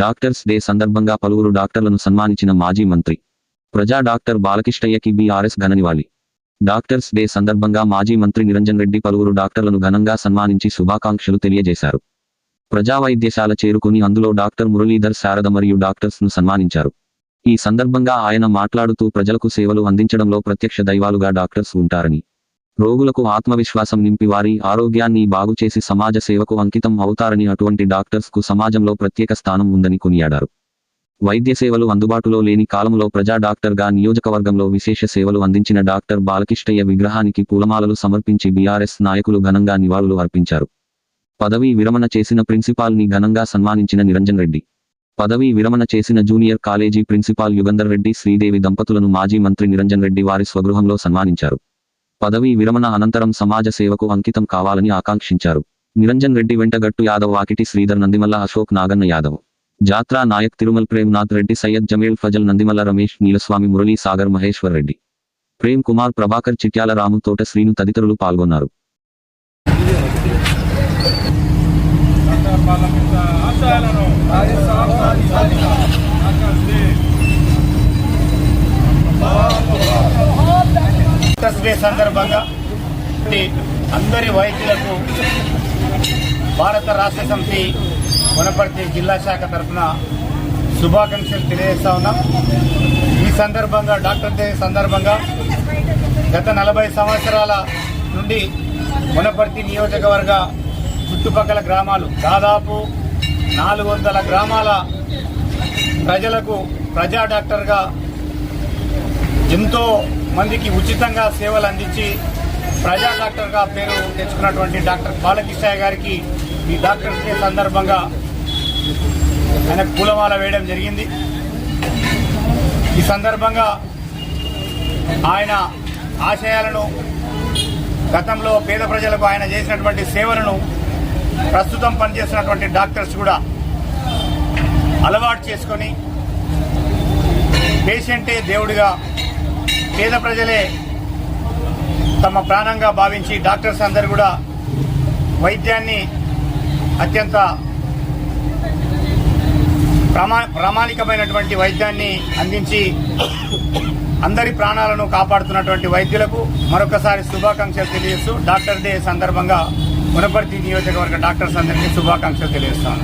Doctors day సందర్భంగా పలువురు డాక్టర్లను సన్మానించిన మాజీ మంత్రి. ప్రజా డాక్టర్ బాలకిష్టయ్యకి బీఆర్ఎస్ ఘననివాలి డాక్టర్స్ డే సందర్భంగా మాజీ మంత్రి నిరంజన్ రెడ్డి పలువురు డాక్టర్లను ఘనంగా సన్మానించి శుభాకాంక్షలు తెలియజేశారు. ప్రజా వైద్యశాల చేరుకుని అందులో డాక్టర్ మురళీధర్ శారద మరియు డాక్టర్స్ను సన్మానించారు. ఈ సందర్భంగా ఆయన మాట్లాడుతూ ప్రజలకు సేవలు అందించడంలో ప్రత్యక్ష దైవాలుగా డాక్టర్స్ ఉంటారని రోగులకు ఆత్మవిశ్వాసం నింపి వారి ఆరోగ్యాన్ని బాగుచేసి సమాజ సేవకు అంకితం అవుతారని అటువంటి డాక్టర్స్కు సమాజంలో ప్రత్యేక స్థానం ఉందని కొనియాడారు. వైద్య సేవలు అందుబాటులో లేని కాలంలో ప్రజా డాక్టర్గా నియోజకవర్గంలో విశేష సేవలు అందించిన డాక్టర్ బాలకిష్టయ్య విగ్రహానికి పూలమాలలు సమర్పించి బీఆర్ఎస్ నాయకులు ఘనంగా నివాళులు అర్పించారు. పదవీ విరమణ చేసిన ప్రిన్సిపాల్ని ఘనంగా సన్మానించిన నిరంజన్ రెడ్డి. పదవీ విరమణ చేసిన junior college principal Yugandhar Reddy Sridevi దంపతులను మాజీ మంత్రి నిరంజన్ రెడ్డి వారి స్వగృహంలో సన్మానించారు. పదవీ విరమణ అనంతరం సమాజ సేవకు అంకితం కావాలని ఆకాంక్షించారు. నిరంజన్ రెడ్డి వెంట గట్టు యాదవ్ వాకిటి శ్రీధర్ నందిమల్ల అశోక్ నాగన్న యాదవ్. జాత్రా నాయక్ తిరుమల్ ప్రేమ్నాథ్ రెడ్డి సయ్యద్ జమేల్ ఫజల్ నందిమల్ల రమేష్ నీలస్వామి మురళీ సాగర్ మహేశ్వర్ రెడ్డి. ప్రేమ్ కుమార్ ప్రభాకర్ చిట్యాల రాము తోట శ్రీను తదితరులు పాల్గొన్నారు. ఆశయాలను డాక్టర్స్ డే సందర్భంగా అందరి వైద్యులకు భారత రాష్ట్ర సమితి వనపర్తి జిల్లా శాఖ తరఫున శుభాకాంక్షలు తెలియజేస్తా ఉన్నాం. ఈ సందర్భంగా డాక్టర్ డే సందర్భంగా గత నలభై సంవత్సరాల నుండి వనపర్తి నియోజకవర్గ చుట్టుపక్కల గ్రామాలు దాదాపు నాలుగు వందల గ్రామాల ప్రజలకు ప్రజా డాక్టర్గా ఎంతో మందికి ఉచితంగా సేవలు అందించి ప్రజా డాక్టర్గా పేరు తెచ్చుకున్నటువంటి డాక్టర్ బాలకృష్ణయ్య గారికి ఈ డాక్టర్ డే సందర్భంగా ఆయన పూలమాల వేయడం జరిగింది. ఈ సందర్భంగా ఆయన ఆశయాలను గతంలో పేద ప్రజలకు ఆయన చేసినటువంటి సేవలను ప్రస్తుతం పనిచేస్తున్నటువంటి డాక్టర్స్ కూడా అలవాటు చేసుకొని పేషెంటే దేవుడిగా పేద ప్రజలే తమ ప్రాణంగా భావించి డాక్టర్స్ అందరు కూడా వైద్యాన్ని అత్యంత ప్రమా ప్రామాణికమైనటువంటి వైద్యాన్ని అందించి అందరి ప్రాణాలను కాపాడుతున్నటువంటి వైద్యులకు మరొకసారి శుభాకాంక్షలు తెలియజేస్తూ డాక్టర్ డే సందర్భంగా మునపర్తి నియోజకవర్గ డాక్టర్స్ అందరికీ శుభాకాంక్షలు తెలియజేస్తాను.